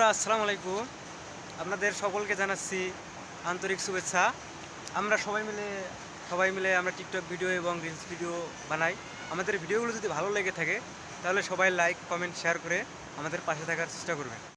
বন্ধুরা, আসসালামু আলাইকুম। আপনাদের সকলকে জানাচ্ছি আন্তরিক শুভেচ্ছা। আমরা সবাই মিলে সবাই মিলে আমরা টিকটক ভিডিও এবং রিলস ভিডিও বানাই। আমাদের ভিডিওগুলো যদি ভালো লেগে থাকে, তাহলে সবাই লাইক কমেন্ট শেয়ার করে আমাদের পাশে থাকার চেষ্টা করবেন।